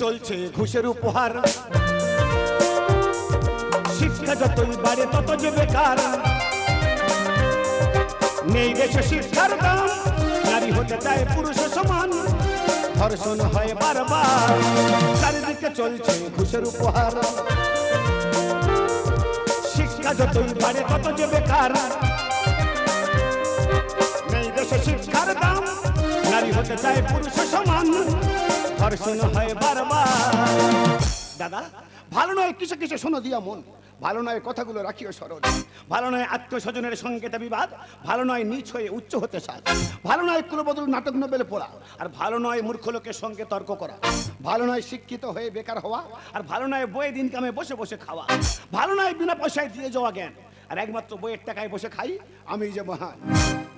চলছে ঘুষের উপহার। শিক্ষা যতই বাড়ে, তত যে বেকার। নেই দেশে শিক্ষার দাম, নারী হতে চায় পুরুষ সমান। ধর্ষণ হয় বারবার, চারিদিকে চলছে ঘুষের উপহার। শিক্ষা যতই বাড়ে, তত যে বেকার। নেই দেশে শিক্ষার দাম, নারী হতে চায় পুরুষ সমান। ধর্ষণ হয় বারবার। দাদা, ভালো নয় কিসে কিসে শোনো দিয়া মন। ভালো নয় কথাগুলো রাখিও স্মরণ ভালো নয় আত্মীয় স্বজনের সঙ্গে বিবাদ। ভালো নয় নিচ হয়ে উচ্চ হতে সাজ। ভালো নয় কুলবদল নাটক নোবেলে পড়া। আর ভালো নয় মূর্খ লোকের সঙ্গে তর্ক করা। ভালো নয় শিক্ষিত হয়ে বেকার হওয়া। আর ভালো নয় বইয়ের দিন কামে বসে বসে খাওয়া। ভালো নয় বিনা পয়সায় দিয়ে যাওয়া জ্ঞান। আর একমাত্র বইয়ের টাকায় বসে খাই, আমি যে মহান।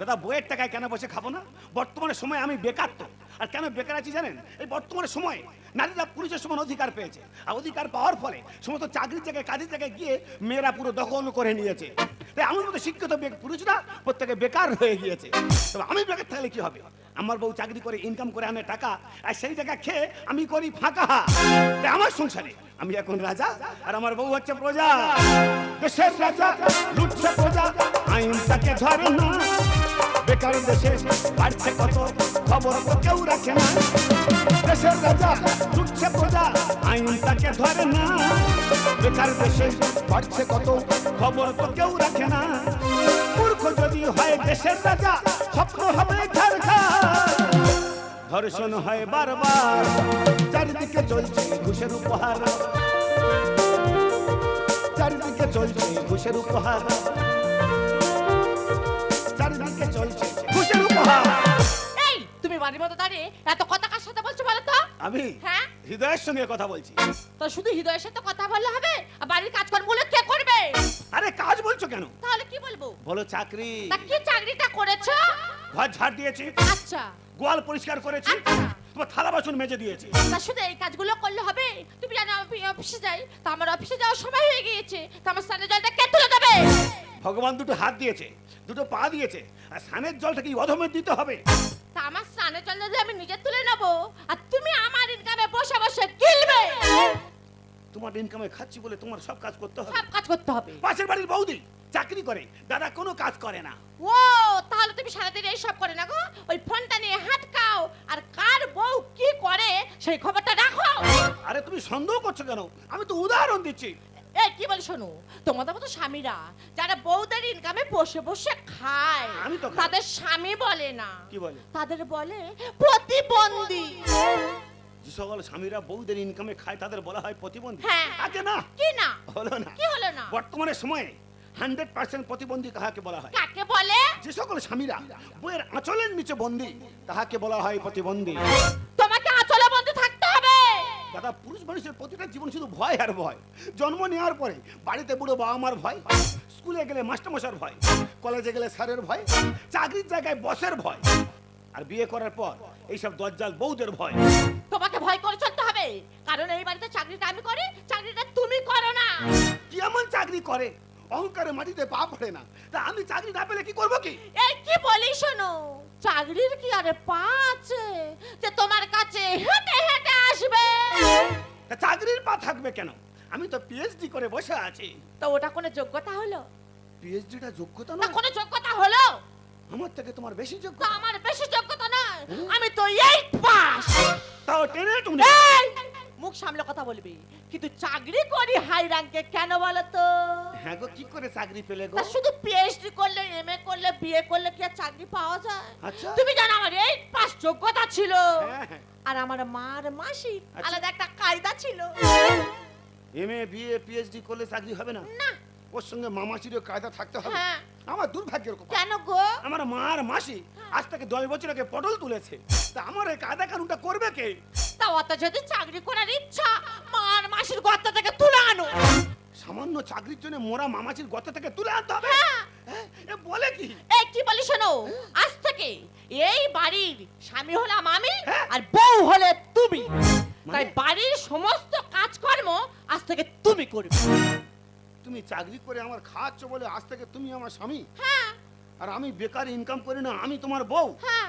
দাদা, বইয়ের টাকায় কেন বসে খাব না? বর্তমানে সময় আমি বেকার তো। আর কেন বেকার আছি জানেন? এই বর্তমানে সময় নারীরা পুরুষের সমান অধিকার পেয়েছে। আর অধিকার পাওয়ার ফলে সমস্ত চাকরির জায়গায়, কাজের জায়গায় গিয়ে মেয়েরা পুরো দখল করে নিয়েছে। তাই আমার মতো শিক্ষিত পুরুষরা প্রত্যেকে বেকার হয়ে গিয়েছে। তবে আমি বেকার থাকলে কি হবে? আমার বউ চাকরি করে ইনকাম করে, আনে টাকা, আর সেই টাকা খেয়ে আমি করি ফাঁকা। তাই আমার সংসারে আমি এখন রাজা, আর আমার বউ হচ্ছে প্রজা। দেশের রাজা, লুটছে প্রজা। আইন তাকে ধরে না। বেকার দেশে বাড়ছে কত খবর তো কেউ রাখে না। দেশের রাজা লুটছে প্রজা আইন তাকে ধরে না। বেকার দেশে বাড়ছে কত খবর তো কেউ রাখে না। মূর্খ যদি হয় দেশের রাজা, স্বপ্ন হবে ধর্ষণ হয় বারবার, চারিদিকে চলছে ঘুষের উপহার। চারিদিকে চলছে ঘুষের উপহার। চারিদিকে চলছে। ঘুষের উপহার। এই তুমি বাড়ির মতো দাঁড়িয়ে এত কথা কার সাথে বলছো বলো তো? আমি হ্যাঁ? হৃদয়ের সঙ্গে কথা বলছি। তো শুধু হৃদয়ের সাথে কথা বললে হবে? আর বাড়ির কাজকর্মগুলো কে করবে? আরে কাজ বলছো কেন? তাহলে কি বলব? বলো চাকরি। তা কি চাকরিটা করেছ? ঘর ঝাড় দিয়েছি। আচ্ছা। গোয়াল পরিষ্কার করেছি। আচ্ছা। তোমার থালা বাসন মেজে দিয়েছি। তা শুধু এই কাজগুলো করলে হবে? তুমি জানো আমি অফিসে যাই। তা আমার অফিসে যাওয়ার সময় হয়ে গিয়েছে। তা আমার স্নানের জলটা কে তুলে দেবে? ভগবান দুটো হাত দিয়েছে। দুটো পা দিয়েছে আর স্নানের জলটা কি অধমের দিতে হবে? তা আমার স্নানের জল যদি আমি নিজে তুলে নেব আর তুমি আমার ইনকামে বসে বসে গিলবে। তোমার ইনকামে খাচ্ছি বলে তোমার সব কাজ করতে হবে। সব কাজ করতে হবে। পাশের বাড়ির বৌদি চাকরি করে দাদা কোনো কাজ করে না। ও তাহলে তুমি সারাদিন এইসব করে না গো। ওই ফোনটা নিয়ে হাটকাও আর কার বউ কি করে সেই খবরটা রাখো। আরে তুমি সন্দেহ করছ কেন? আমি তো উদাহরণ দিচ্ছি। এই কি বল শোনো? তোমাদের মতো স্বামীরা যারা বউদের ইনকামে বসে বসে খায় আমি তো খাই। তাদের স্বামী বলে না। কি বলে? তাদের বলে প্রতিবন্ধী। যে সকল স্বামীরা বউদের ইনকামে খায় তাদের বলা হয় প্রতিবন্ধী। হ্যাঁ। আগে না? কি না? হলো না। কি হলো না? বর্তমানে সময়ে হান্ড্রেড পার্সেন্ট প্রতিবন্ধী কাহাকে বলা হয়? কাকে বলে? যে সকল স্বামীরা বইয়ের আঁচলের নিচে বন্দী তাহাকে বলা হয় প্রতিবন্ধী। দাদা পুরুষ মানুষের প্রতিটা জীবন শুধু ভয় আর ভয়। জন্ম নেওয়ার পরে বাড়িতে বুড়ো বাবা মার ভয় স্কুলে গেলে মাস্টারমশার ভয় কলেজে গেলে স্যারের ভয় চাকরির জায়গায় বসের ভয়। আর বিয়ে করার পর এইসব দজ্জাল বউদের ভয়। তোমাকে ভয় করে চলতে হবে। কারণ এই বাড়িতে চাকরিটা আমি করি চাকরিটা তুমি করো না। কি এমন চাকরি করে? অহংকারে মাটিতে পা পড়ে না। তা আমি চাকরি না পেলে কি করব কি? এই কি বলি শোনো চাকরির কি আরে পা আছে যে তোমার কাছে হেঁটে হেঁটে আসবে? তা চাকরির পা থাকবে কেন? আমি তো পিএইচডি করে বসে আছি। তো ওটা কোনো যোগ্যতা হলো? পিএইচডিটা যোগ্যতা না না কোনো যোগ্যতা হলো? আমার থেকে তোমার বেশি যোগ্য যোগ্যতা আমার বেশি যোগ্যতা নয়। আমি তো এইট পাস। তাও টেনে তুমি এই মুখ সামলে কথা বলবি। কিন্তু চাকরি করি হাই র্যাঙ্কে কেন বলো তো হ্যাঁ গো কি করে চাকরি পেলে গো? শুধু পিএইচডি করলে এমএ করলে বিএ করলে কি চাকরি পাওয়া যায়? আচ্ছা। তুমি জানো আমার এই পাস যোগ্যতা ছিল। হ্যাঁ হ্যাঁ। আর আমার মার মাসি আচ্ছা। আলাদা একটা কায়দা ছিল। এমএ বিএ পিএইচডি করলে চাকরি হবে না? না। ওর সঙ্গে মামাসিরও কায়দা থাকতে হবে। হ্যাঁ। আমার দুর্ভাগ্যের কথা। কেন গো? আমার মার মাসি আজ থেকে দশ বছর আগে পটল তুলেছে। তা আমার এই কায়দা কানুনটা করবে কে? তা অত যদি চাকরি করার ইচ্ছা মার মাসির গর্ত থেকে তুলে আনো। সামান্য চাকরির জন্য মোরা মামাসির গত থেকে তুলে আনতে হবে? হ্যাঁ। হ্যাঁ, এ বলে কি? এই কি বলি শোনো? আজ থেকে এই বাড়ির স্বামী হলাম আমি হ্যাঁ। আর বউ হলে তুমি। মানে? তাই বাড়ির সমস্ত কাজকর্ম আজ থেকে তুমি করবে। তুমি চাকরি করে আমার খাওয়াচ্ছ বলে আজ থেকে তুমি আমার স্বামী। হ্যাঁ। আর আমি বেকার ইনকাম করি না আমি তোমার বউ। হ্যাঁ।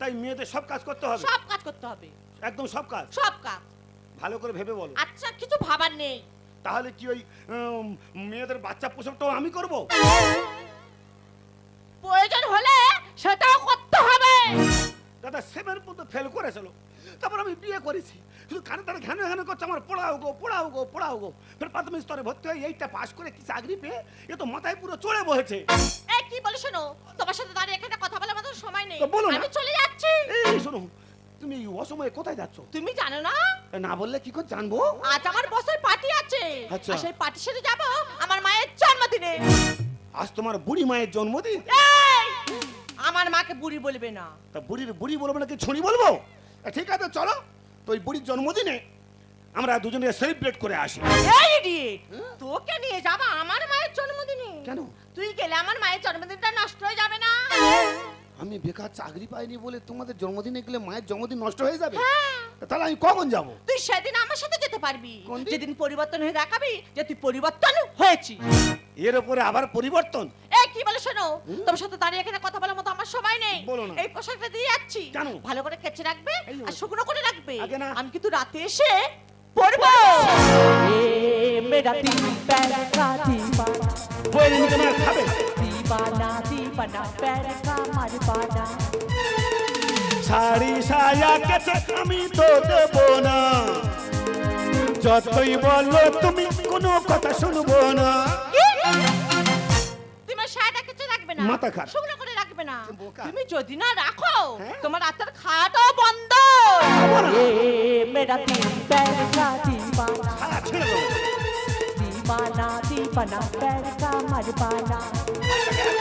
তাই মেয়েদের সব কাজ করতে হবে। সব কাজ করতে হবে। একদম সব কাজ? সব কাজ। ভালো করে ভেবে বলো। আচ্ছা কিছু ভাবার নেই। তাহলে কি ওই মেয়েদের বাচ্চা প্রসবটাও আমি করব? প্রয়োজন হলে সেটাও করতে হবে। দাদা সেভেন পর্যন্ত ফেল করেছিল। তারপর আমি বিয়ে করেছি। শুধু কানে তারা ঘ্যানো ঘ্যানো করছে আমার পড়াও গো পড়াও গো পড়াও গো। ফের প্রাথমিক স্তরে ভর্তি হয়ে এইটা পাস করে কি চাকরি পেয়ে এ তো মাথায় পুরো চড়ে বসেছে। এ কি বলে শোনো তোমার সাথে দাঁড়িয়ে এখানে কথা বলার মতো সময় নেই। বলো আমি চলে যাচ্ছি। এই শোনো তুমি এই অসময়ে কোথায় যাচ্ছ? তুমি জানো না? না বললে কি করে জানব? আজ আমার বসের পার্টি আছে। আচ্ছা। সেই পার্টির সাথে যাব আমার মায়ের জন্মদিনে। আজ তোমার বুড়ি মায়ের জন্মদিন! আমার মাকে বুড়ি বলবে না। তা বুড়ির বুড়ি বলব নাকি ছড়ি বলব? ঠিক আছে চলো। তো ওই বুড়ির জন্মদিনে আমরা দুজনে সেলিব্রেট করে আসি। এই idiot! তোকে নিয়ে যাব আমার মায়ের জন্মদিনে। কেন? তুই গেলে আমার মায়ের জন্মদিনটা নষ্ট হয়ে যাবে না। আমি বেকার চাকরি পাইনি বলে তোমাদের জন্মদিনে গেলে মায়ের জন্মদিন নষ্ট হয়ে যাবে? হ্যাঁ। তাহলে আমি কখন যাব? তুই সেদিন আমার সাথে যেতে পারবি। যেদিন পরিবর্তন হয়ে দেখাবি যে তুই পরিবর্তন হয়েছি এর উপরে আবার পরিবর্তন? এ কি বলে শোনো? তোমার সাথে দাঁড়িয়ে এখানে কথা বলার মতো আমার সময় নেই। এই পোশাকটা দিয়ে যাচ্ছি। ভালো করে কেচে রাখবে আর শুকনো করে রাখবে। আমি কিন্তু রাতে এসে পড়ব এ মেরা তিন প্যান কাটি বলে নিতে খাবে? দীপানা দীপানা প্যারে কামার পানা শাড়ি সায়া কেছে আমি তো দেব না যতই বলো তুমি কোনো কথা শুনব না তুমি শাড়িটা কিছু রাখবে না মাথা খারাপ শুকনো করে রাখবে না তুমি যদি না রাখো তোমার রাতের খাওয়াটাও বন্ধ এ মেরা তিন প্যারে সারা ছেড়ে দেবো दीवाना दीवाना पैर का मरवाना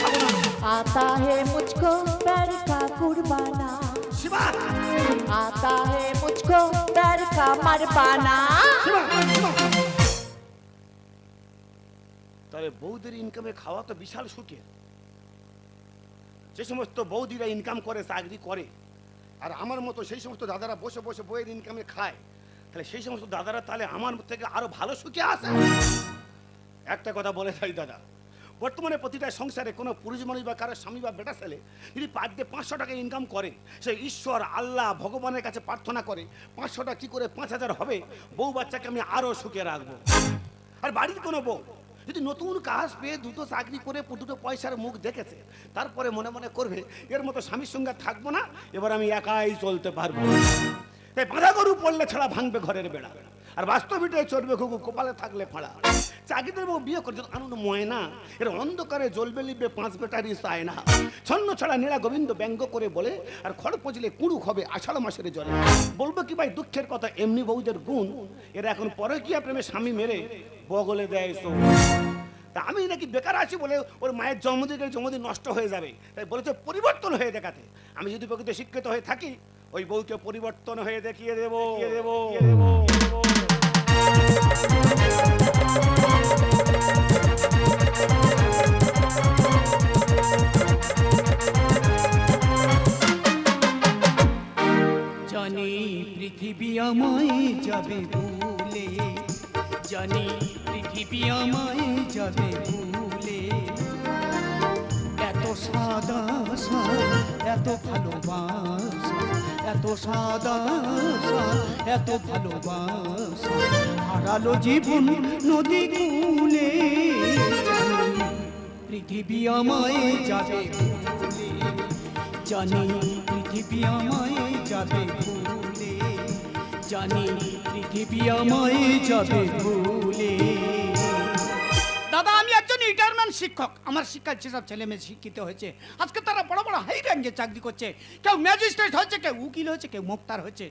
খাবো না आता है मुझको पैर का कुर्बाना শিবা आता है मुझको पैर का मरवाना শিবা শিবা তবে বৌদির ইনকামে খাওয়া তো বিশাল সুখের যে সমস্ত বৌদিরা ইনকাম করে চাকরি করে আর আমার মতো সেই সমস্ত দাদারা বসে বসে বইয়ের ইনকামে খায় তাহলে সেই সমস্ত দাদারা তাহলে আমার থেকে আরো ভালো সুখে আসে একটা কথা বলে তাই দাদা। বর্তমানে প্রতিটা সংসারে কোনো পুরুষ মানুষ বা কারও স্বামী বা বেটা ছেলে যদি পার ডে পাঁচশো টাকা ইনকাম করে, সে ঈশ্বর, আল্লাহ, ভগবানের কাছে প্রার্থনা করে, পাঁচশো টাকা কী করে পাঁচ হাজার হবে? বউ বাচ্চাকে আমি আরও সুখে রাখব। আর বাড়ির কোনো বউ যদি নতুন কাজ পেয়ে দুটো চাকরি করে দুটো পয়সার মুখ দেখেছে, তারপরে মনে মনে করবে, এর মতো স্বামীর সঙ্গে থাকব না, এবার আমি একাই চলতে পারব। তাই বাঁধা গরু পড়লে ছাড়া ভাঙবে ঘরের বেড়া। আর বাস্তবিতে চলবে ঘুঘু কপালে থাকলে ফাড়া। চাকরি দেবো বিয়ে করছে আনন্দ ময়না। এর অন্ধকারে জ্বলবে লিখবে পাঁচ বেটারি চায় না ছন্ন ছাড়া নীলা গোবিন্দ ব্যঙ্গ করে বলে, আর খড় পচলে কুড়ুক হবে আষাঢ় মাসের জলে। বলব কি ভাই, দুঃখের কথা, এমনি বউদের গুণ। এরা এখন পরে কি প্রেমে স্বামী মেরে বগলে দেয় সো। তা আমি নাকি বেকার আছি বলে ওর মায়ের জন্মদিনের জন্মদিন নষ্ট হয়ে যাবে। তাই বলেছে, পরিবর্তন হয়ে দেখাতে আমি যদি প্রকৃত শিক্ষিত হয়ে থাকি, ওই বউকে পরিবর্তন হয়ে দেখিয়ে দেবো। দেবো দেবো। জানি পৃথিবী আমায় যাবে ভুলে জানি পৃথিবী আমায় যাবে ভুলে এত সাদা সাদ, এত ভালোবাসা এত সাদা এত ভালোবাসা, হারালো জীবন নদী কুলে। পৃথিবী আমায় যাবে জানি পৃথিবী আমায় যাবে ভুলে জানি পৃথিবী আমায় যাবে ভুলে দাদা, আমি একজন রিটায়ারমেন্ট শিক্ষক। আমার শিক্ষার যেসব ছেলে মেয়ে শিক্ষিত হয়েছে আজকে তারা বড় বড় হাই র্যাঙ্কে চাকরি করছে। কেউ ম্যাজিস্ট্রেট হয়েছে কেউ উকিল হয়েছে কেউ মুক্তার হয়েছে।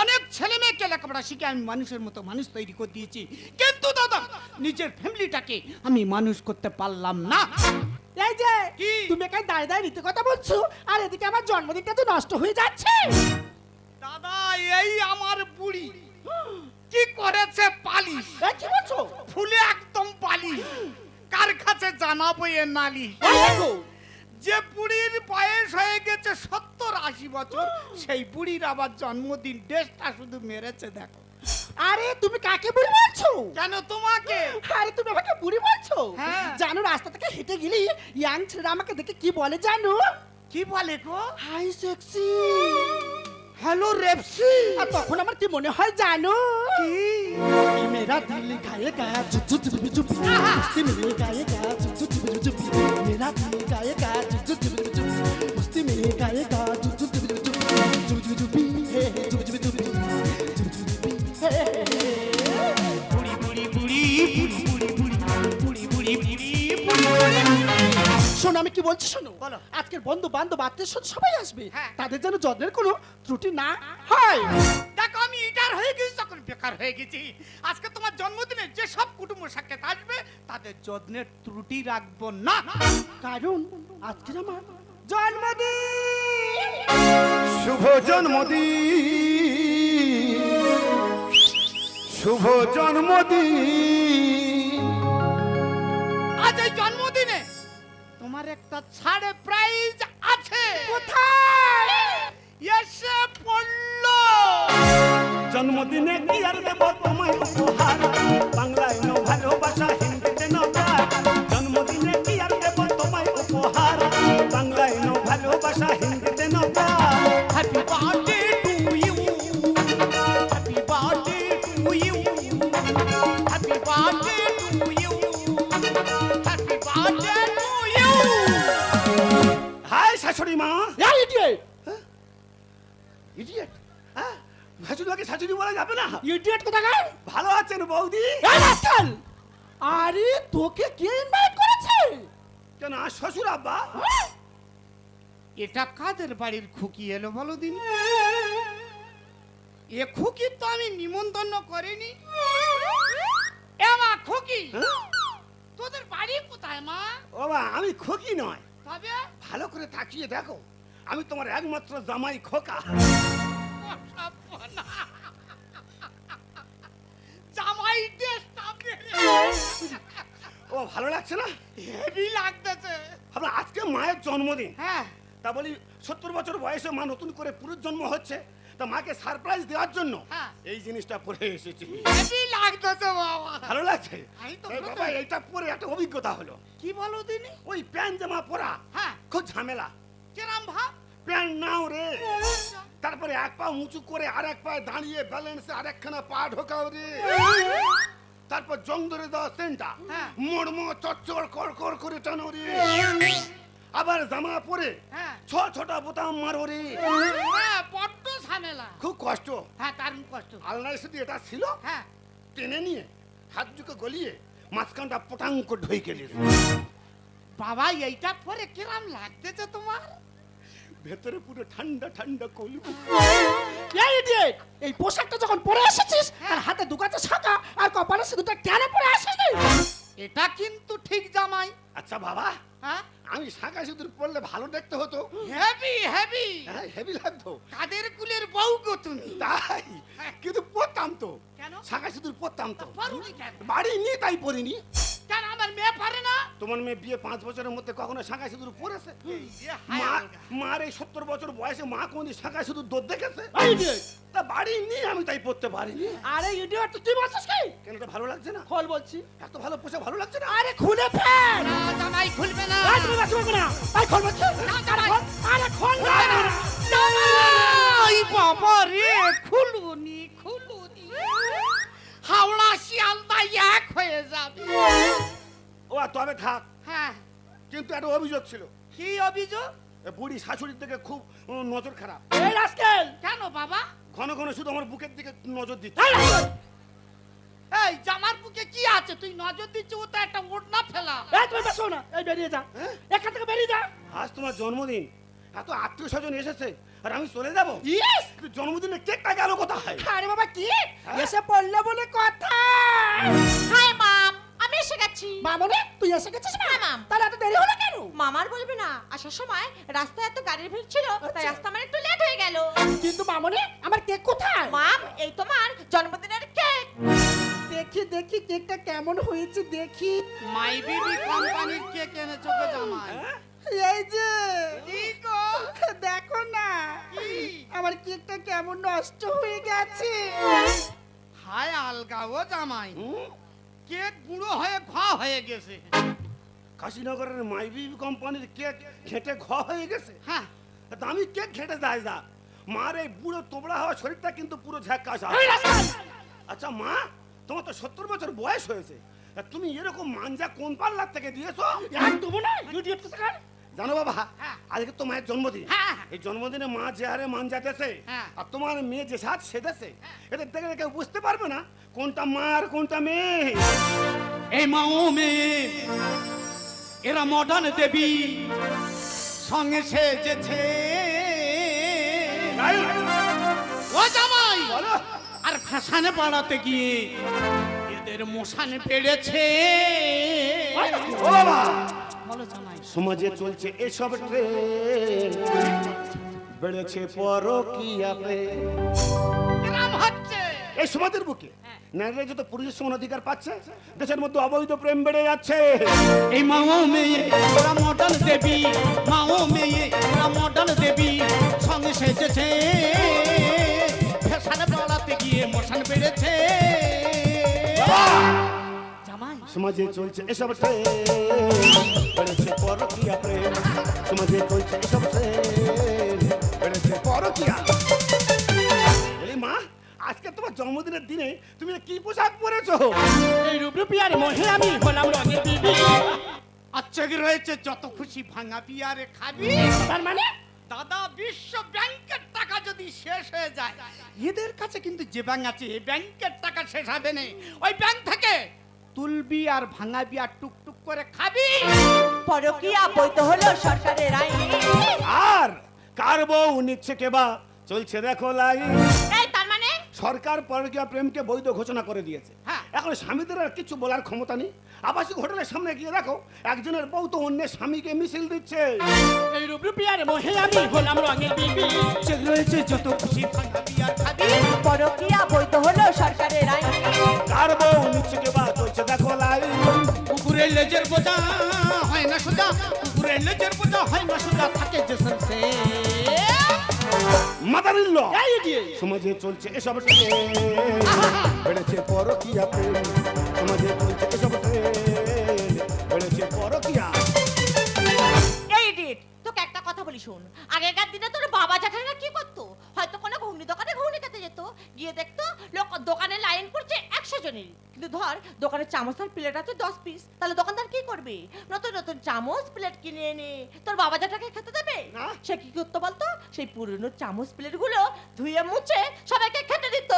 অনেক ছেলে মেয়েকে লেখাপড়া শিখে আমি মানুষের মতো মানুষ তৈরি করে দিয়েছি। কিন্তু দাদা নিজের ফ্যামিলিটাকে আমি মানুষ করতে পারলাম না। এই যে কি? তুমি দাঁড়িয়ে দাঁড়িয়ে রীতি কথা বলছো আর এদিকে আমার জন্মদিনটা তো নষ্ট হয়ে যাচ্ছে। দাদা এই আমার বুড়ি। কি করেছে পালিশ? কি বলছো? ফুলে একদম পালিশ। কার কাছে জানাব এ নালি যে বুড়ির বয়স হয়ে গেছে সত্তর আশি বছর সেই বুড়ির আবার জন্মদিন ড্রেসটা শুধু মেরেছে দেখো। আরে তুমি কাকে বুড়ি বলছো? কেন তোমাকে? আরে তুমি আমাকে বুড়ি বলছো? হ্যাঁ। জানো রাস্তা থেকে হেঁটে গেলি ইয়াং ছেলেরা আমাকে দেখে কি বলে জানো? কি বলে গো? Hi sexy. হ্যালো রেপসি। আর তখন আমার কি মনে হয় জানো? কি? मेरा दिल गाएगा चुप चुप चुप चुप मस्ती में गाएगा चुप चुप चुप चुप मेरा दिल गाएगा चुप चुप चुप चुप मस्ती में गाएगा चुप चुप चुप चुप चुप चुप चुप हे हे चुप चुप चुप चुप चुप चुप हे हे বুড়ি বুড়ি বুড়ি বুড়ি বুড়ি বুড়ি বুড়ি বুড়ি বুড়ি শোনো আমি কি বলছি শোনো বলো। আজকের বন্ধু বান্ধব আত্মীয় স্বজন সবাই আসবে হ্যাঁ। তাদের যেন যত্নের কোনো ত্রুটি না হয় দেখো আমি ইটার হয়ে গেছি তখন বেকার হয়ে গেছি। আজকে তোমার জন্মদিনে যে সব কুটুম্ব সাক্ষাৎ আসবে তাদের যত্নের ত্রুটি রাখব না। কারণ আজকের আমার জন্মদিন। শুভ জন্মদিন। শুভ জন্মদিন। আজ এই জন্মদিনে তোমার একটা ছাড়ে প্রাইজ আছে। কোথায়? এসে পড়ল জন্মদিনে কি আর দেব তোমায় উপহার? বাংলায় নো ভালোবাসা হিন্দিতে নো প্যার জন্মদিনে কি আর দেব তোমায় উপহার? বাংলায় নো ভালোবাসা হিন্দিতে নো প্যার happy birthday to you happy birthday to you happy birthday to you happy birthday to you hi শাশুড়ি মা এই idiot! ইডিয়েট হ্যাঁ শাশুড়িমাকে শাশুড়ি বলা যাবে না? ইডিয়েট কোথাকার? ভালো আছেন বৌদি। এই রাস্তাল! আরে তোকে কে ইনভাইট করেছে? কেন আর শ্বশুর আব্বা? এটা কাদের বাড়ির খুকি এলো বলো দিন? এ খুকি তো আমি নিমন্ত্রণ করিনি। এ মা খুকি! হ্যাঁ? তোদের বাড়ি কোথায় মা? ও মা আমি খোকি নয়। তবে? ভালো করে তাকিয়ে দেখো আমি তোমার একমাত্র জামাই খোকা। জামাই ও ভালো লাগছে না? হেভি লাগতেছে। ভাবলাম আজকে মায়ের জন্মদিন। হ্যাঁ। তা বলি সত্তর বছর বয়সে মা নতুন করে পুরুষ জন্ম হচ্ছে তা মাকে সারপ্রাইজ দেওয়ার জন্য হ্যাঁ। এই জিনিসটা পরে এসেছি। লাগতেছে বাবা। ভালো লাগছে? বাবা এইটা পরে একটা অভিজ্ঞতা হলো। কি বলো দিনি ওই প্যান্ট জামা পরা হ্যাঁ। খুব ঝামেলা। কিরাম ভাব? প্যান্ট নাও রে। তারপরে এক পা উঁচু করে আর এক পায়ে দাঁড়িয়ে ব্যালেন্সে আরেকখানা পা ঢোকাও রে। তারপর জং ধরে দেওয়া সেন্টা। হ্যাঁ। মর্ম চচ্চর কর কর করে টানো রে। আবার জামা পরে হ্যাঁ। ছ ছটা বোতাম মারো রে। হ্যাঁ বড্ড ঝামেলা। খুব কষ্ট। হ্যাঁ দারুণ কষ্ট। আলনায় শুধু এটা ছিল? হ্যাঁ। টেনে নিয়ে হাত দুটো গলিয়ে মাঝখানটা পটাং করে ঢুকে গেলি বাবা এইটা পরে কিরাম লাগতেছে তোমার? ভেতরে পুরো ঠান্ডা ঠান্ডা কলু। এই idiot! এই পোশাকটা যখন পরে এসেছিস আর হাতে দুকাতে শাখা আর কপালে সিঁদুরটা কেন পরে আসিনি। এটা কিন্তু ঠিক জামাই। আচ্ছা বাবা হ্যাঁ? আমি শাঁখা সিঁদুর পরলে ভালো দেখতে হতো। হেভি হেভি হ্যাঁ হেভি লাগতো। কাদের কুলের বউ গো তুমি? তাই? কিন্তু পরতাম তো। কেন? শাঁখা সিঁদুর পরতাম তো। পারুনি কেন? বাড়ি নিয়ে তাই পরিনি। কেন আমার মেয়ে পারে না? তোমার মেয়ে বিয়ে পাঁচ বছরের মধ্যে কখনো শাঁখা সিঁদুর পরেছে? এই যে মা আলগা। মার এই সত্তর বছর বয়সে মা কোনদিন শাঁখা সিঁদুর দোদ দেখেছে? তা বাড়ি নিয়ে আমি তাই পড়তে পারিনি। আরে ইডিয়েট তুই বলছিস কি? কেন তো ভালো লাগছে না? খোল বলছি। এত ভালো পোশাক ভালো লাগছে না? আরে খুলে ফেল! না জামাই খুলবে না। এই তুমি বাঁচবে না। আই খোল বলছি। আরে খোল আরে খোল না। জামাই! বাবা রে খুলুনি খুলুনি। এক হয়ে যাবে। ও তবে থাক। হ্যাঁ। কিন্তু একটা অভিযোগ ছিল। কি অভিযোগ? বুড়ি শাশুড়ির দিকে খুব নজর খারাপ। এই রাস্কেল! কেন বাবা? ঘন ঘন শুধু আমার বুকের দিকে নজর দিচ্ছে। এই জামার বুকে কি আছে? তুই নজর দিচ্ছ ও তো একটা ওড়না ফেলা। এই তুমি বসো না। এই বেরিয়ে যা। হ্যাঁ? এখান থেকে বেরিয়ে যা। আজ তোমার জন্মদিন। এত আত্মীয় স্বজন এসেছে আর আমি চলে যাব। ইয়েস জন্মদিনে কেকটা গেল কোথায়? আরে বাবা কি? এসে পড়ল বলে কথা। হাই মাম আমি এসে গেছি। মামনি তুই এসে গেছিস মা হ্যাঁ, মাম। তাহলে এত দেরি হলো কেন? মামার বলবে না। আসার সময় রাস্তায় এত গাড়ির ভিড় ছিল তাই আচ্ছা। রাস্তা আমার একটু লেট হয়ে গেল। কিন্তু মামনি আমার কেক কোথায়? মাম এই তোমার জন্মদিনের কেক। দেখি দেখি কেকটা কেমন হয়েছে দেখি। মাই বিবি কোম্পানির কে কিনেছো গো জামাই। এই যে দেখো না কি? আমার কেকটা কেমন নষ্ট হয়ে গেছে। হায় আলগা ও জামাই কেক বুড়ো হয়ে ঘ হয়ে গেছে। কাশীনগরের মাইবি কোম্পানির কেক ঘেটে ঘ হয়ে গেছে। হ্যাঁ। দামি কেক ঘেটে যায় যা। মার এই বুড়ো তোবড়া হওয়া শরীরটা কিন্তু পুরো ঝাক্কাস আচ্ছা মা তোমার তো সত্তর বছর বয়স হয়েছে। তুমি এরকম মাঞ্জা কোন পাল্লার থেকে দিয়েছ? দেবো না জানো বাবা হ্যাঁ। আজকে তো মায়ের জন্মদিন। হ্যাঁ। এই জন্মদিনে মা যে হারে মাঞ্জাতেছে হ্যাঁ। আর তোমার মেয়ে যে সাজ সেজেছে এটা দেখে কেউ বুঝতে পারবে না কোনটা মা আর কোনটা মেয়ে। এই মা ও মেয়ে এরা মডার্ন দেবী সঙ্গে সেজেছে। ও জামাই বলো। আর ফ্যাশনে পাড়াতে গিয়ে এদের মশানে পেড়েছে। ও বাবা। বলো সমাজে চলছে এসব ট্রেন বেড়েছে পরকিয়াতে কিরাম হচ্ছে। এই সমাজের বুকে নারীরা যত পুরুষের সমান অধিকার পাচ্ছে দেশের মধ্যে অবৈধ প্রেম বেড়ে যাচ্ছে। এই মা ও মেয়ে এরা মডার্ন দেবী। মা ও মেয়ে মডার্ন দেবী। সঙ্গে সেজেছে। ফ্যাশনে গিয়ে মশান পেড়েছে জামাই সমাজে চলছে এসব বেড়েছে পরকিয়া প্রেম। সমাজে চলছে এসব বেড়েছে পরকিয়া। মা আজকে তোমার জন্মদিনের দিনে তুমি কি পোশাক পরেছো? এই রূপরূপিয়ার মোহে আমি হলাম রঙের বিবি আচ্ছা কি রয়েছে? যত খুশি ভাঙা পিয়ারে খাবি। তার মানে? দাদা বিশ্ব ব্যাংকের টাকা যদি শেষ হয়ে যায় এদের কাছে কিন্তু যে ব্যাংক আছে এই ব্যাংকের টাকা শেষ হবে না। ওই ব্যাংক থেকে তুলবি আর ভাঙাবি আর টুকটুক করে খাবি। পরকিয়া বৈধ হলো সরকারের আইন। আর কার বউ নিচ্ছে কেবা? চলছে দেখো লাই। এই তার মানে? সরকার পরকীয়া প্রেমকে বৈধ ঘোষণা করে দিয়েছে। হ্যাঁ। এখন স্বামীদের আর কিছু বলার ক্ষমতা নেই। আবাসিক হোটেলের সামনে গিয়ে দেখো একজনের বউ তো অন্যের স্বামীকে মিছিল দিচ্ছে। এই রূপরূপিয়ার মোহে আমি হলাম রঙের বিবি। রয়েছে যত খুশি ভাঙাবি। হয় না থাকে যে সে মাদারিল্ল সমাজে চলছে এসব বেড়েছে পরকিয়া প্রেম। সমাজে চলছে এসব বেড়েছে পরকিয়া। তোকে একটা কথা বলি শোন। আগেকার দিনে তোর বাবা জ্যাঠারা কি করতো? হয়তো কোনো ঘুগনি দোকানে ঘুগনি খেতে যেত। গিয়ে দেখতো লোক দোকানে লাইন করছে একশো জনের। কিন্তু ধর দোকানে চামচ আর প্লেট আছে দশ পিস তাহলে দোকানদার কি নতুন নতুন চামচ প্লেট কিনে এনে তোর বাবা জ্যাঠাকে খেতে দেবে? না। সে কি করতো বলতো? সেই পুরনো চামচ প্লেটগুলো ধুয়ে মুছে সবাইকে খেতে দিত।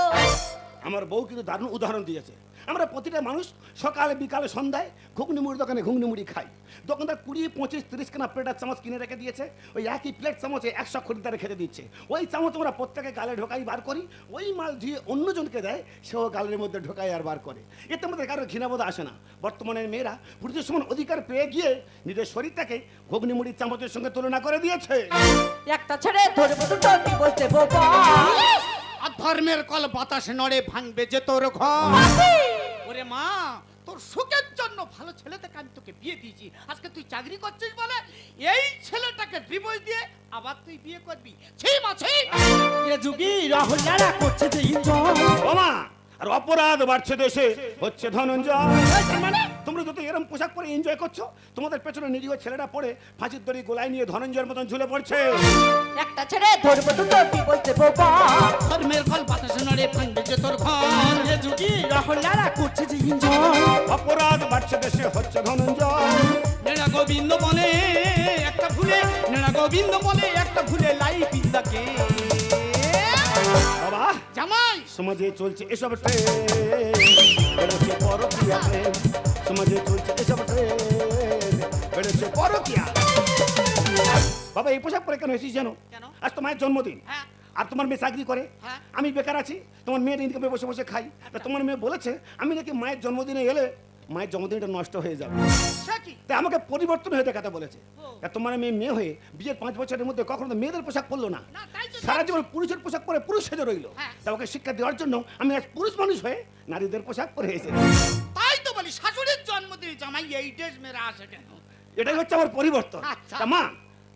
আমার বউ কিন্তু দারুণ উদাহরণ দিয়েছে। আমরা প্রতিটা মানুষ সকালে, বিকালে, সন্ধ্যায় ঘুগনি মুড়ি দোকানে ঘুগনি মুড়ি খাই। দোকানদার কুড়ি, পঁচিশ, তিরিশ খানা প্লেটার চামচ কিনে রেখে দিয়েছে। ওই একই প্লেট চামচে একশো খরিদ্দারে খেতে দিচ্ছে। ওই চামচ আমরা প্রত্যেকে গালে ঢোকাই, বার করি। ওই মাল ধুয়ে অন্যজনকে দেয়, সেও গালের মধ্যে ঢোকাই আর বার করে। এতে মধ্যে কারোর ঘৃণাবোধ আসে না। বর্তমানের মেয়েরা পুরুষের সমান অধিকার পেয়ে গিয়ে নিজের শরীরটাকে ঘুগনি মুড়ির চামচের সঙ্গে তুলনা করে দিয়েছে। একটা ছেড়ে দিবস দেবো আর ধর্মের কল বাতাসে নড়ে ভাঙবে যে তোর ঘর। ওরে মা তোর সুখের জন্য ভালো ছেলে থেকে আমি তোকে বিয়ে দিয়েছি। আজকে তুই চাকরি করছিস বলে এই ছেলেটাকে ডিভোর্স দিয়ে আবার তুই বিয়ে করবি। ছি মা ছি এ যুগি রাহুল যারা করছে যে ইন্দ্র। ও ওমা আর অপরাধ বাড়ছে দেশে হচ্ছে ধনঞ্জয়। মানে তোমরা যত এরম পোশাক পরে এনজয় করছ তোমাদের পেছনে নিরীহ ছেলেরা পড়ে ফাঁসির দড়ি গোলায় নিয়ে ধনঞ্জয়ের মতন ঝুলে পড়ছে। একটা ছেড়ে ধরবো দুটো দিবস দেবো ধর্মের কল বাতাসে নড়ে ভাঙবে যে তোর ঘর। এ যুগি রাহুল যারা করছে যে ইনজয় অপরাধ বাড়ছে দেশে হচ্ছে ধনঞ্জয়। নেড়া গোবিন্দ বলে একটা ভুলে নেড়া গোবিন্দ বলে একটা ভুলে লাইফ ইজ দ্য বাবা জামাই। সমাজে চলছে এসব ট্রেন বেড়েছে পরকিয়া প্রেম সমাজে চলছে এসব ট্রেন বেড়েছে পরকিয়া। বাবা এই পোশাক পরে কেন এসেছিস জানো? আজ তো মায়ের জন্মদিন। হ্যাঁ। আর তোমার মেয়ে চাকরি করে। হ্যাঁ। আমি বেকার আছি। তোমার মেয়ের ইনকামে বসে বসে খাই। তা তোমার মেয়ে বলেছে আমি নাকি মায়ের জন্মদিনে এলে মায়ের জন্মদিনটা নষ্ট হয়ে যাবে। তাই আমাকে পরিবর্তন হয়ে দেখাতে বলেছে। তা তোমার মেয়ে মেয়ে হয়ে বিয়ের পাঁচ বছরের মধ্যে কখনো মেয়েদের পোশাক পরলো না। সারা জীবন পুরুষের পোশাক পরে পুরুষ সেজে রইল। হ্যাঁ। তা ওকে শিক্ষা দেওয়ার জন্য আমি আজ পুরুষ মানুষ হয়ে নারীদের পোশাক পরে এসে তাই তো বলি শাশুড়ির জন্মদিন জামাই এই ড্রেস মেরা আসে কেন? এটাই হচ্ছে আমার পরিবর্তন। আচ্ছা। তা মা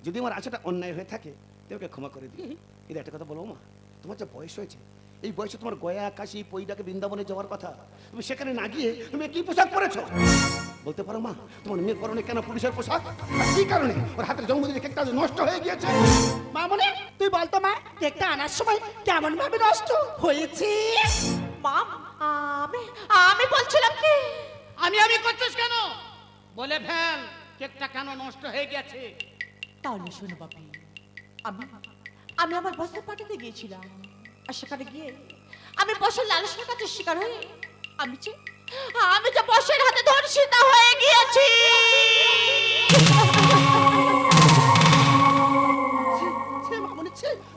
যদি আমার আশাটা অন্যায় হয়ে থাকে তোমাকে ক্ষমা করে দিই এটা একটা কথা বলব মা তোমার যে বয়স হয়েছে এই বয়সে তোমার গয়া কাশি পৈডাকে বৃন্দাবনে যাওয়ার কথা। তুমি সেখানে না গিয়ে তুমি কি পোশাক পরেছো? বলতে পারো মা তোমার মেয়ের পরনে কেন পুলিশের পোশাক? কি কারণে? ওর হাতের জন্মদিনে কেকটা যে নষ্ট হয়ে গিয়েছে। মা মনে তুই বলতো মা কেকটা আনার সময় কেমন ভাবে নষ্ট হয়েছে? মাম আমি আমি বলছিলাম কি? আমি আমি করছিস কেন? বলে ফেল কেকটা কেন নষ্ট হয়ে গেছে তাহলে শোনো বাপি আমি আমি আমার বসের পার্টিতে গিয়েছিলাম। আর সেখানে গিয়ে আমি বসের লালসের কাছে শিকার হয়ে আমি যে আমি যে বসের হাতে ধর্ষিতা হয়ে গিয়েছি।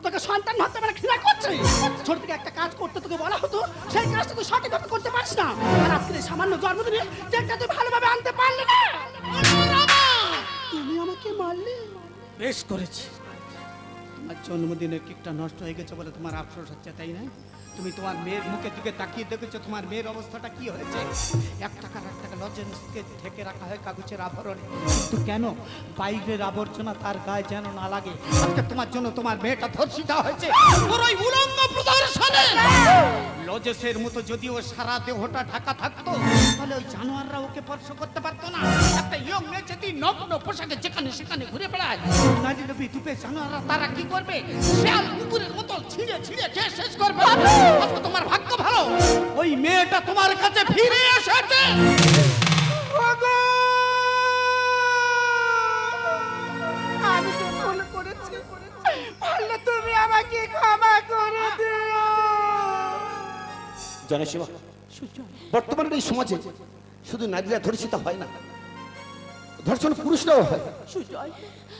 তোকে সন্তান ভাবতে মানে ঘৃণা করছে? ছোট থেকে একটা কাজ করতে তোকে বলা হতো সেই কাজটা তুই সঠিকভাবে করতে পারিস না। আর আজকে এই সামান্য জন্মদিনে কেকটা তুই ভালোভাবে আনতে পারলি না। তুমি আমাকে মারলে? বেশ করেছি। জন্মদিনের কেকটা নষ্ট হয়ে গেছে বলে তোমার আফসোস হচ্ছে, তাই না? তুমি তোমার মেয়ের মুখে দিকে তাকিয়ে দেখেছ তোমার মেয়ের অবস্থাটা কি হয়েছে? এক টাকার এক টাকা লজেন্সকে ঢেকে রাখা হয় কাগজের আবরণে। কিন্তু কেন বাইরের আবর্জনা তার গায়ে যেন না লাগে? আজকে তোমার জন্য তোমার মেয়েটা ধর্ষিতা হয়েছে। উলঙ্গ প্রদর্শনে! লজেসের মতো যদি ও সারা দেহটা ঢাকা থাকতো, তাহলে ওই জানোয়াররা ওকে স্পর্শ করতে পারতো না। একটা ইয়ং মেয়ে নগ্ন পোশাকে যেখানে সেখানে ঘুরে বেড়ায়। নারী নবী তুপে জানোয়াররা তারা কি করবে? শেয়াল কুকুরের মতো ছিঁড়ে ছিঁড়ে খেয়ে শেষ করবে। তোমার ভাগ্য ভালো। ওই মেয়েটা তোমার কাছে ফিরে এসেছে। জনসেবা বর্তমানের এই সমাজে শুধু নারীরা ধর্ষিত হয় না, ধর্ষণ পুরুষরাও হয়।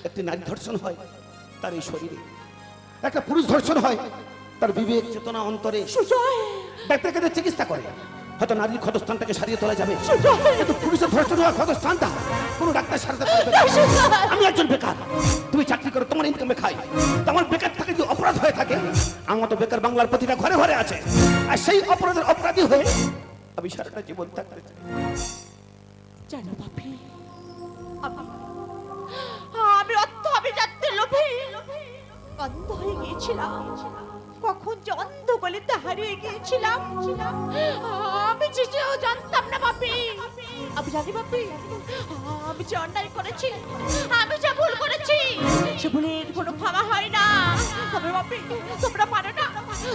একটি নারী ধর্ষণ হয়, তার এই শরীরে। একটা পুরুষ ধর্ষণ হয়, তার বিবেক, চেতনা, অন্তরে ডাক্তারকে চিকিৎসা করে। হয়তো নারীর ক্ষতস্থানটাকে সারিয়ে তোলা যাবে। কিন্তু পুরুষের ধর্ষণ হওয়া ক্ষতস্থানটা কোনো ডাক্তার সারাতে পারবে আমি একজন বেকার। তুমি চাকরি করো, তোমার ইনকামে খাই। আমার তো বেকার বাংলার প্রতিটা ঘরে ঘরে আছে। আর সেই অপরাধের অপরাধী হয়ে আমি সারাটা জীবন থাকতে চাই। জানো বাপি, আমি- অর্থ অভিজাত্যে লোভে অন্ধ হয়ে গিয়েছিলাম। কখন যে অন্ধ গলিতে হারিয়ে গিয়েছিলাম। আমি নিজেও জানতাম না বাপি। আমি জানি বাপি আমি যে অন্যায় করেছি আমি যে ভুল করেছি সে ভুলের কোনো ক্ষমা হয় না। তবে বাপি তোমরা পারো না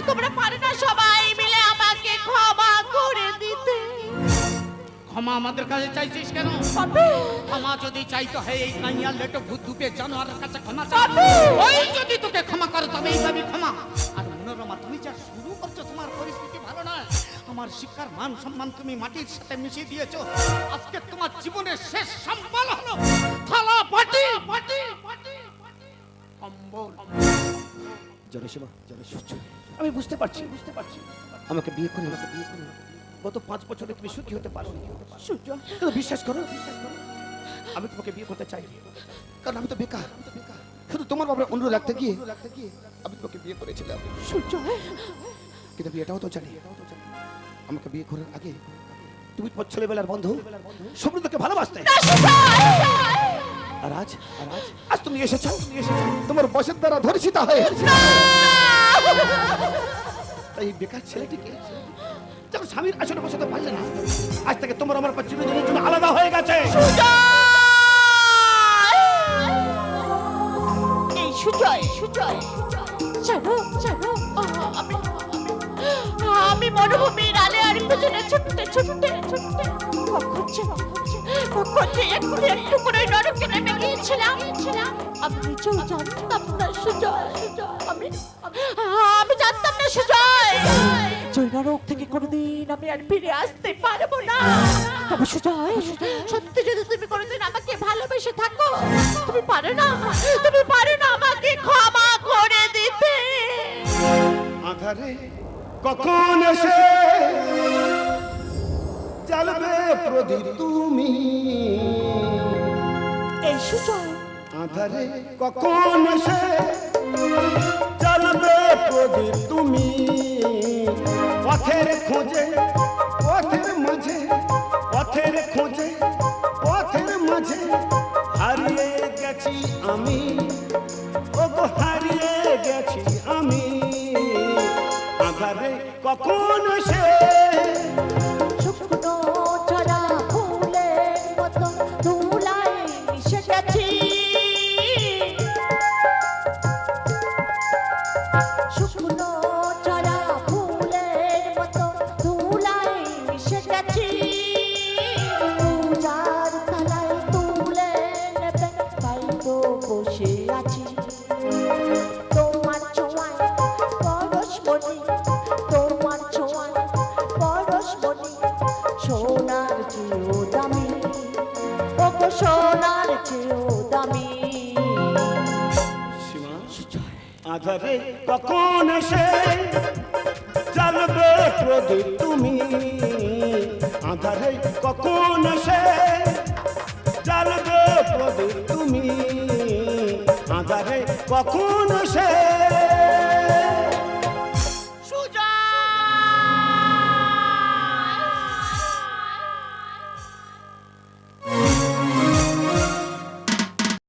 তোমরা পারো না সবাই মিলে আমাকে ক্ষমা করে দিতে। ক্ষমা আমাদের কাছে চাইছিস কেন? ক্ষমা যদি চাইতে হয় এই কাইয়া লেটো ভূত দুপে জানোয়ারের কাছে ক্ষমা চাই! ওই যদি তোকে ক্ষমা করে তবেই পাবি ক্ষমা। যা শুরু করছ তোমার পরিস্থিতি ভালো না আমার শিক্ষার মান সম্মান তুমি মাটির সাথে মিশিয়ে দিয়েছ। আজকে তোমার জীবনের শেষ সম্বল হলো থালা বাটি। বাটি বাটি আমি বুঝতে পারছি বুঝতে পারছি। আমাকে বিয়ে করে আমাকে বিয়ে করে। গত পাঁচ বছরে তুমি সুখী হতে পারো বিশ্বাস করো বিশ্বাস করো? আমি তোমাকে বিয়ে করতে চাই কারণ আমি তো বেকার আমি তো বেকার। শুধু তোমার বাবার অনুরোধ রাখতে গিয়ে আমি তোমাকে বিয়ে করেছিলাম। কিন্তু বিয়েটাও তো জানি। আমাকে বিয়ে করার আগে তুমি তোমার ছেলেবেলার বন্ধু সমৃদ্ধকে ভালোবাসতে। আর আজ আজ তুমি এসেছ তুমি এসেছ তোমার বসের দ্বারা ধর্ষিত হয়ে তাই বেকার ছেলেটিকে যখন স্বামীর আসনে বসাতে পারলে না আজ থেকে তোমার আমার জন্য আলাদা হয়ে গেছে। সুজয় সুজয় চলো জানো আমি আমি মরুভূমির আলে আর পেছনে ছুটতে ছুটতে ছুটতে। কখন যে একটু একটু করে নরকে নেমে গিয়েছিলাম। আমি নিজেও জানতাম না, সুজয়। আমি আমি জানতাম না, সুজয়। যে নরক থেকে কোনোদিন আমি আর ফিরে আসতে পারব না। তবে সুজয়, সত্যি যদি তুমি কোনোদিন আমাকে ভালোবেসে থাকো, তুমি পারো না, তুমি পারো না আমাকে ক্ষমা করে দিতে। আধারে কখন এসে? জ্বালবে প্রদীপ তুমি। আধারে কখন এসে? জ্বালবে প্রদীপ তুমি। পথের খোঁজে পথের মাঝে পথের খোঁজে পথের মাঝে হারিয়ে গেছি আমি। ও হারিয়ে গেছি কখন সে কখন এসে জ্বালবে প্রদীপ তুমি? আধারে কখন এসে জ্বালবে প্রদীপ তুমি? আধারে কখন